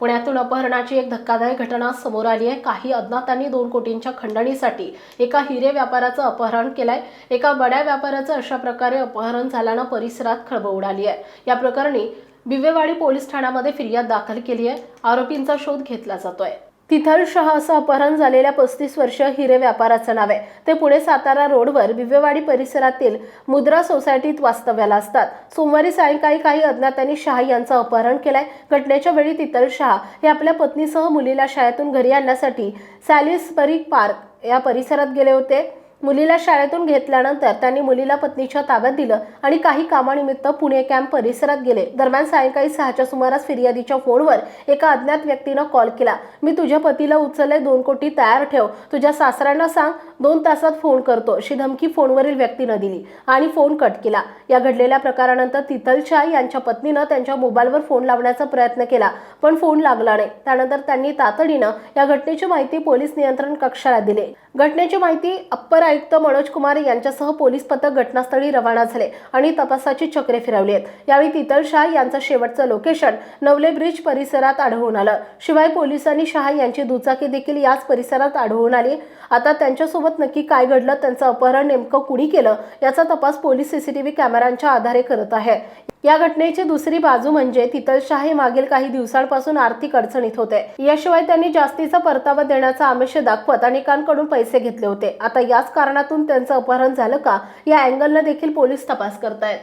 पुण्यातून अपहरणाची एक धक्कादायक घटना समोर आली आहे. काही अज्ञातांनी दोन कोटींच्या खंडणीसाठी एका हिरे व्यापाराचं अपहरण केलंय. एका बड्या व्यापाराचं अशा प्रकारे अपहरण झाल्यानं परिसरात खळबळ उडाली आहे. या प्रकरणी बिवेवाडी पोलीस ठाण्यामध्ये फिर्याद दाखल केली आहे. आरोपींचा शोध घेतला जातोय. तिथल शहा असं अपहरण झालेल्या पस्तीस वर्ष हिरे व्यापाराचं नाव आहे. ते पुणे सातारा रोडवर बिवेवाडी परिसरातील मुद्रा सोसायटीत वास्तव्याला असतात. सोमवारी सायंकाळी काही अज्ञातांनी शहा यांचं अपहरण केलंय. घटनेच्या वेळी तिथल शहा हे आपल्या पत्नीसह मुलीला शाळेतून घरी आणण्यासाठी सॅलिसबरी पार्क या परिसरात गेले होते. मुलीला शाळेतून घेतल्यानंतर त्यांनी मुलीला पत्नीच्या ताब्यात दिलं आणि काही कामानिमित्त पुणे कॅम्प परिसरात गेले. दरम्यान सायंकाळी सहाच्या सुमारास फिर्यादीच्या फोनवर एका अज्ञात व्यक्तीनं कॉल केला. मी तुझ्या पतीला उचलले दोन कोटी तयार ठेव. तुझ्या सासऱ्यांना सांग दोन तासात फोन करतो. अशी धमकी फोनवरील व्यक्तीनं दिली आणि फोन कट केला. या घडलेल्या प्रकारानंतर तिथलच्या यांच्या पत्नीनं त्यांच्या मोबाईलवर फोन लावण्याचा प्रयत्न केला पण फोन लागला नाही. त्यानंतर त्यांनी तातडीनं या घटनेची माहिती पोलीस नियंत्रण कक्षाला दिली. घटनेची माहिती अप्पर आयुक्त मनोज कुमार यांच्यासह पोलीस पथक घटनास्थळी रवाना झाले आणि तपासाची चक्रे फिरवली आहेत. यावेळी तितल शाह यांचं शेवटचं लोकेशन नवले ब्रिज परिसरात आढळून आलं. शिवाय पोलिसांनी शहा यांची दुचाकी देखील याच परिसरात आढळून आली. आता त्यांच्यासोबत नक्की काय घडलं त्यांचं अपहरण नेमकं कुणी केलं याचा तपास पोलीस सीसीटीव्ही कॅमेऱ्यांच्या आधारे करत आहे. या घटनेची दुसरी बाजू म्हणजे तितलशाह हे मागील काही दिवसांपासून आर्थिक अडचणीत होते. याशिवाय त्यांनी जास्तीचा परतावा देण्याचा आमिष दाखवत अनेकांकडून पैसे घेतले होते. आता याच कारणातून त्यांचं अपहरण झालं का या अँगलनं देखील पोलीस तपास करतायत.